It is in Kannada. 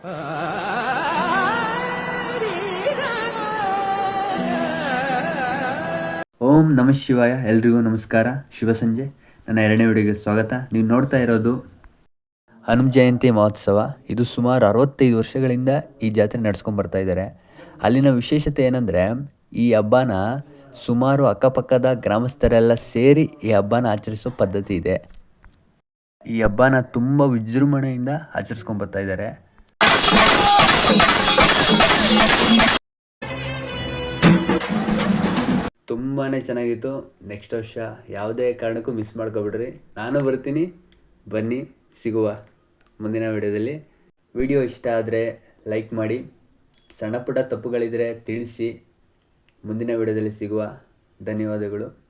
ಓಂ ನಮ ಶಿವಾಯ. ಎಲ್ರಿಗೂ ನಮಸ್ಕಾರ. ಶುಭ ಸಂಜೆ. ನನ್ನ ಎರಡನೇ ವಿಡಿಯೋಗೆ ಸ್ವಾಗತ. ನೀವು ನೋಡ್ತಾ ಇರೋದು ಹನುಮ ಜಯಂತಿ ಮಹೋತ್ಸವ. ಇದು ಸುಮಾರು ಅರವತ್ತೈದು ವರ್ಷಗಳಿಂದ ಈ ಜಾತ್ರೆ ನಡ್ಸ್ಕೊಂಡ್ ಬರ್ತಾ ಇದ್ದಾರೆ. ಅಲ್ಲಿನ ವಿಶೇಷತೆ ಏನಂದರೆ, ಈ ಹಬ್ಬನ ಸುಮಾರು ಅಕ್ಕಪಕ್ಕದ ಗ್ರಾಮಸ್ಥರೆಲ್ಲ ಸೇರಿ ಈ ಹಬ್ಬನ ಆಚರಿಸೋ ಪದ್ಧತಿ ಇದೆ. ಈ ಹಬ್ಬನ ತುಂಬ ವಿಜೃಂಭಣೆಯಿಂದ ಆಚರಿಸ್ಕೊಂಡು ಬರ್ತಾ ಇದ್ದಾರೆ. ತುಂಬಾ ಚೆನ್ನಾಗಿತ್ತು. ನೆಕ್ಸ್ಟ್ ವರ್ಷ ಯಾವುದೇ ಕಾರಣಕ್ಕೂ ಮಿಸ್ ಮಾಡ್ಕೊಬಿಡ್ರಿ. ನಾನು ಬರ್ತೀನಿ. ಬನ್ನಿ, ಸಿಗುವ ಮುಂದಿನ ವಿಡಿಯೋದಲ್ಲಿ. ವಿಡಿಯೋ ಇಷ್ಟ ಆದರೆ ಲೈಕ್ ಮಾಡಿ. ಸಣ್ಣ ಪುಟ್ಟ ತಪ್ಪುಗಳಿದ್ರೆ ತಿಳಿಸಿ. ಮುಂದಿನ ವಿಡಿಯೋದಲ್ಲಿ ಸಿಗುವ ಧನ್ಯವಾದಗಳು.